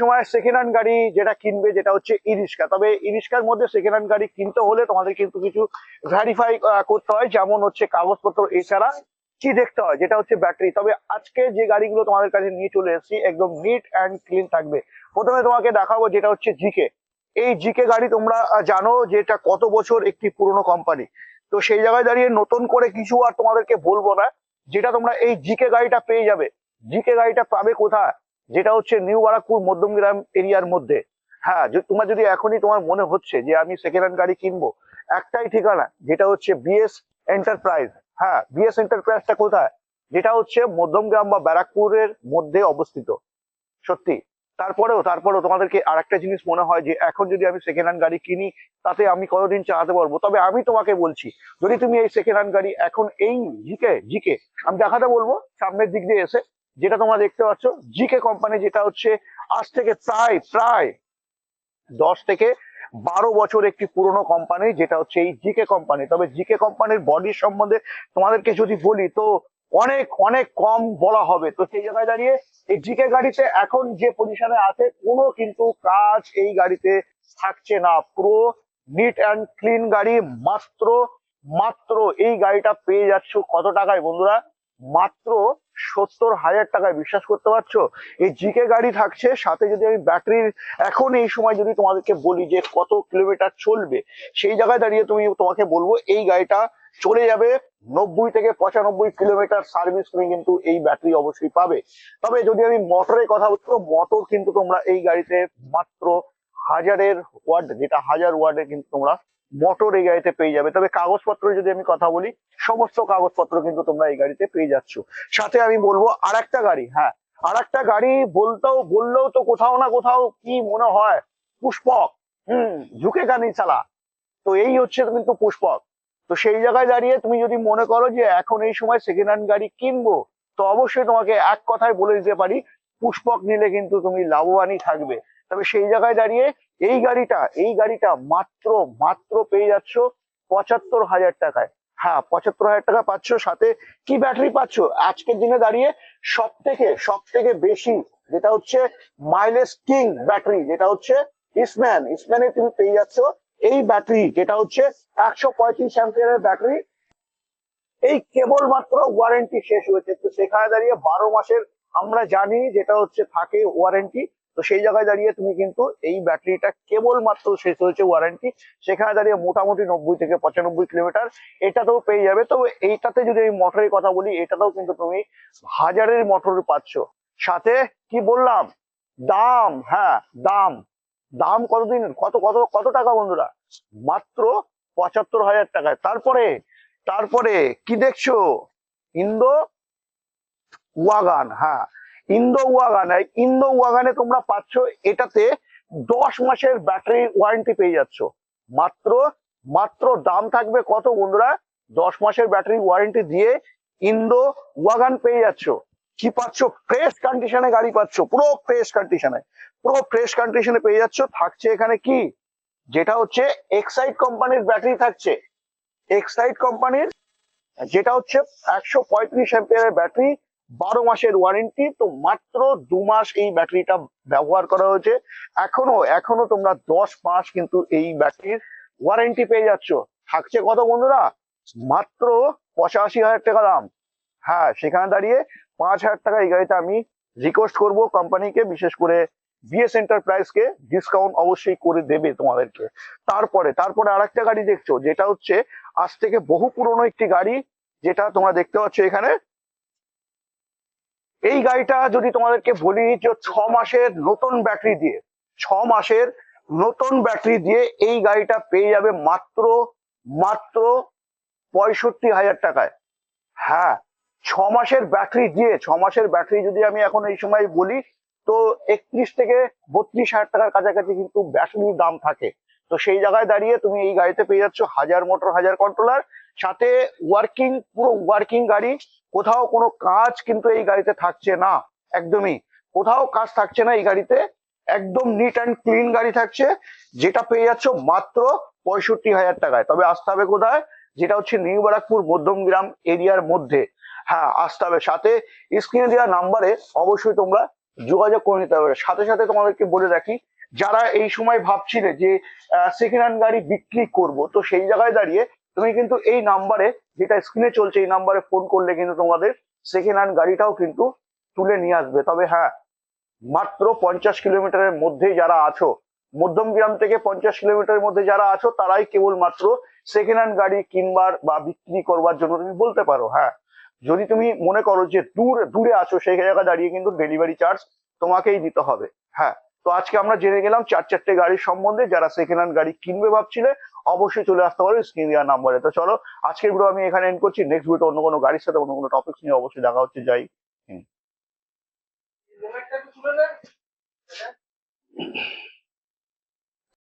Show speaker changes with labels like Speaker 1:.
Speaker 1: সময় second hand গাড়ি যেটা কিনবে যেটা হচ্ছে ই রিক্সা তবে ই রিক্সার মধ্যে সেকেন্ড হ্যান্ড গাড়ি কিনতে হলে তোমাদের কিন্তু কিছু ভ্যারিফাই করতে হয়। যেমন হচ্ছে কাগজপত্র, এছাড়া কি দেখতে হয়? যেটা হচ্ছে ব্যাটারি তবে আজকে যে গাড়িগুলো তোমাদের কাছে নিয়ে চলে এসেছি, একদম নিট অ্যান্ড ক্লিন থাকবে। প্রথমে তোমাকে দেখাবো যেটা হচ্ছে জিকে এই জিকে গাড়ি তোমরা জানো যে এটা কত বছর একটি পুরনো কোম্পানি তো সেই জায়গায় দাঁড়িয়ে নতুন করে কিছু আর তোমাদেরকে বলব না। যেটা তোমরা এই জিকে গাড়িটা পেয়ে যাবে। জিকে গাড়িটা পাবে কোথায়? যেটা হচ্ছে নিউ বারাকপুর মধ্যমগ্রাম এরিয়ার মধ্যে। হ্যাঁ তোমার যদি এখনই তোমার মনে হচ্ছে যে আমি সেকেন্ড হ্যান্ড গাড়ি কিনবো, একটাই ঠিকানা, যেটা হচ্ছে বিএস এন্টারপ্রাইজ হ্যাঁ বিএস এন্টারপ্রাইজটা কোথায়? যেটা হচ্ছে মধ্যমগ্রাম বা ব্যারাকপুরের মধ্যে অবস্থিত। সত্যি। তারপরেও তারপরেও তোমাদেরকে আর একটা জিনিস মনে হয় যে এখন যদি আমি সেকেন্ড হ্যান্ড গাড়ি কিনি, তাতে আমি কতদিন চালাতে পারব? তবে আমি তোমাকে বলছি, যদি তুমি এই সেকেন্ড হ্যান্ড গাড়ি এখন এই জিকে জিকে আমি দেখাতে বলব, সামনের দিক দিয়ে এসে যেটা তোমরা দেখতে পাচ্ছ জিকে কোম্পানি যেটা হচ্ছে আজ থেকে প্রায় প্রায় দশ থেকে বারো বছর একটি পুরনো কোম্পানি যেটা হচ্ছে এই জিকে কোম্পানি তবে জিকে কোম্পানির বডির সম্বন্ধে তোমাদেরকে যদি বলি, তো অনেক অনেক কম বলা হবে। তো সেই জায়গায় দাঁড়িয়ে এই জিকে গাড়িতে এখন যে পজিশনে আছে, কোনো কিন্তু কাজ এই গাড়িতে থাকছে না। পুরো নিট অ্যান্ড ক্লিন গাড়ি, মাত্র মাত্র এই গাড়িটা পেয়ে যাচ্ছ কত টাকায় বন্ধুরা? মাত্র সত্তর হাজার টাকায় বিশ্বাস করতে পারছ? এই জিকে গাড়ি থাকছে, সাথে যদি আমি ব্যাটারির এখন এই সময় যদি তোমাদেরকে বলি যে কত কিলোমিটার চলবে, সেই জায়গায় দাঁড়িয়ে তুমি তোমাকে বলব, এই গাড়িটা চলে যাবে নব্বই থেকে পঁচানব্বই কিলোমিটার সার্ভিস তুমি কিন্তু এই ব্যাটারি অবশ্যই পাবে। তবে যদি আমি মোটরের কথা বলছি মোটর কিন্তু তোমরা এই গাড়িতে মাত্র হাজারের ওয়ার্ড, যেটা হাজার ওয়ার্ডে কিন্তু তোমরা মোটর এই গাড়িতে পেয়ে যাবে। তবে কাগজপত্র যদি আমি কথা বলি, সমস্ত কাগজপত্র কিন্তু তোমরা এই গাড়িতে পেয়ে যাচ্ছ। সাথে আমি বলব আর একটা গাড়ি হ্যাঁ আর একটা গাড়ি বলতেও, বললেও তো কোথাও না কোথাও কি মনে হয়? পুষ্পক। হম, ঝুঁকে গানি চালা তো এই হচ্ছে কিন্তু পুষ্পক। তো সেই জায়গায় দাঁড়িয়ে তুমি যদি মনে করো যে এখন এই সময় সেকেন্ড হ্যান্ড গাড়ি কিনবো, তো অবশ্যই তোমাকে এক কথায় বলে দিতে পারি, পুষ্পক নিলে কিন্তু তুমি লাভবানই থাকবে। তবে সেই জায়গায় দাঁড়িয়ে এই গাড়িটা এই গাড়িটা মাত্র মাত্র পেয়ে যাচ্ছ পঁচাত্তর হাজার টাকায়। হ্যাঁ পঁচাত্তর হাজার টাকা পাচ্ছ, সাথে কি ব্যাটারি পাচ্ছ? আজকের দিনে দাঁড়িয়ে সব থেকে সব থেকে বেশি যেটা হচ্ছে মাইলেজ কিং ব্যাটারি যেটা হচ্ছে ইসম্যান ইসম্যানে তুমি পেয়ে যাচ্ছ এই ব্যাটারি যেটা হচ্ছে একশো পঁয়ত্রিশ অ্যাম্পিয়ারের ব্যাটারি এই কেবলমাত্র ওয়ারেন্টি শেষ হয়েছে। তো সেখানে দাঁড়িয়ে বারো মাসের আমরা জানি যেটা হচ্ছে থাকে ওয়ারেন্টি তো সেই জায়গায় দাঁড়িয়ে তুমি কিন্তু এই ব্যাটারিটা কেবল মাত্র শেষ হয়েছে ওয়ারেন্টি সেখানে দাঁড়িয়ে মোটামুটি নব্বই থেকে পঁচানব্বই কিলোমিটার এটাতেও পেয়ে যাবে। তো এইটাতে যদি আমি মোটরের কথা বলি, এটাতেও কিন্তু তুমি হাজারের মোটর পাচ্ছ। সাথে কি বললাম? দাম হ্যাঁ দাম। দাম কতদিন, কত কত কত টাকা বন্ধুরা? মাত্র পঁচাত্তর হাজার টাকায়। তারপরে তারপরে কি দেখছ? ইন্দো ওয়াগান হ্যাঁ। ইন্দো ওয়াগান এই ইন্দো ওয়াগানে তোমরা পাচ্ছ এটাতে দশ মাসের ব্যাটারি ওয়ারেন্টি পেয়ে যাচ্ছ। মাত্র মাত্র দাম থাকবে কত বন্ধুরা? দশ মাসের ব্যাটারি ওয়ারেন্টি দিয়ে ইন্দো ওয়াগান পেয়ে যাচ্ছ। কি পাচ্ছ? ফ্রেশ কন্ডিশনে গাড়ি পাচ্ছ, পুরো ফ্রেশ কন্ডিশনে পুরো ফ্রেশ কন্ডিশনে পেয়ে যাচ্ছ। থাকছে এখানে কি? যেটা হচ্ছে এক্সাইড কোম্পানির ব্যাটারি থাকছে। এক্সাইড কোম্পানির, যেটা হচ্ছে একশো পঁয়ত্রিশ অ্যাম্পিয়ারের ব্যাটারি বারো মাসের ওয়ারেন্টি তো মাত্র দু মাস এই ব্যাটারিটা ব্যবহার করা হয়েছে। এখনও এখনও তোমরা দশ মাস কিন্তু এই ব্যাটারির ওয়ারেন্টি পেয়ে যাচ্ছ। থাকছে কত বন্ধুরা? মাত্র পঁচাশি হাজার টাকা দাম। হ্যাঁ সেখানে দাঁড়িয়ে পাঁচ হাজার টাকা এই গাড়িতে আমি রিকোয়েস্ট করব কোম্পানিকে বিশেষ করে বিএস এন্টারপ্রাইজকে ডিসকাউন্ট অবশ্যই করে দেবে তোমাদেরকে। তারপরে তারপরে আরেকটা গাড়ি দেখছ, যেটা হচ্ছে আজ থেকে বহু পুরনো একটি গাড়ি, যেটা তোমরা দেখতে পাচ্ছ এখানে। এই গাড়িটা যদি তোমাদেরকে বলি যে ছ মাসের নতুন ব্যাটারি দিয়ে, ছ মাসের নতুন ব্যাটারি দিয়ে এই গাড়িটা পেয়ে যাবে মাত্র মাত্র পঁয়ষট্টি হাজার টাকায়। হ্যাঁ ছ মাসের ব্যাটারি দিয়ে, ছ মাসের ব্যাটারি যদি আমি এখন এই সময় বলি, তো একত্রিশ থেকে বত্রিশ হাজার টাকার কাছাকাছি কিন্তু ব্যাটারির দাম থাকে। তো সেই জায়গায় দাঁড়িয়ে তুমি এই গাড়িতে পেয়ে যাচ্ছ হাজার মোটর, হাজার কন্ট্রোলার সাথে ওয়ার্কিং পুরো ওয়ার্কিং গাড়ি কোথাও কোনো কাজ কিন্তু এই গাড়িতে থাকছে না, একদমই। কোথাও কাজ থাকছে না এই গাড়িতে, একদম নিট অ্যান্ড ক্লিন গাড়ি থাকছে, যেটা পেয়ে যাচ্ছ মাত্র পঁয়ষট্টি হাজার টাকায়। তবে আসতে হবে কোথায়? যেটা হচ্ছে নিউ বারাকপুর মধ্যমগ্রাম এরিয়ার মধ্যে। হ্যাঁ আসতে হবে। সাথে স্ক্রিনে দেওয়া নাম্বারে অবশ্যই তোমরা যোগাযোগ করে নিতে হবে। সাথে সাথে তোমাদেরকে বলে রাখি, যারা এই সময় ভাবছিলে যে সেকেন্ড হ্যান্ড গাড়ি বিক্রি করব, তো সেই জায়গায় দাঁড়িয়ে তুমি কিন্তু এই নাম্বারে যেটা স্ক্রিনে চলছে, এই নাম্বারে ফোন করলে কিন্তু তোমাদের সেকেন্ড হ্যান্ড গাড়িটাও কিন্তু তুলে নিয়ে আসবে। তবে হ্যাঁ মাত্র পঞ্চাশ কিলোমিটারের মধ্যে যারা আছো মধ্যমগ্রাম থেকে পঞ্চাশ কিলোমিটারের মধ্যে যারা আছো, তারাই কেবল মাত্র সেকেন্ড হ্যান্ড গাড়ি কিনবার বা বিক্রি করবার জন্য তুমি বলতে পারো। হ্যাঁ যদি তুমি মনে করো যে দূর, দূরে আছো, সেই জায়গায় দাঁড়িয়ে কিন্তু ডেলিভারি চার্জ তোমাকেই দিতে হবে। হ্যাঁ তো আজকে আমরা জেনে গেলাম চার চারটে গাড়ির সম্বন্ধে যারা সেকেন্ড হ্যান্ড গাড়ি কিনবে ভাবছিলে অবশ্যই চলে আসতে পারো স্ক্রিন নাম্বারে তো চলো, আজকের ভিডিও আমি এখানে এন্ড করছি। নেক্সট ভিডিও অন্য কোনো গাড়ির সাথে অন্য কোনো টপিক্স নিয়ে অবশ্যই দেখা হচ্ছে। যাই।
Speaker 2: হুম।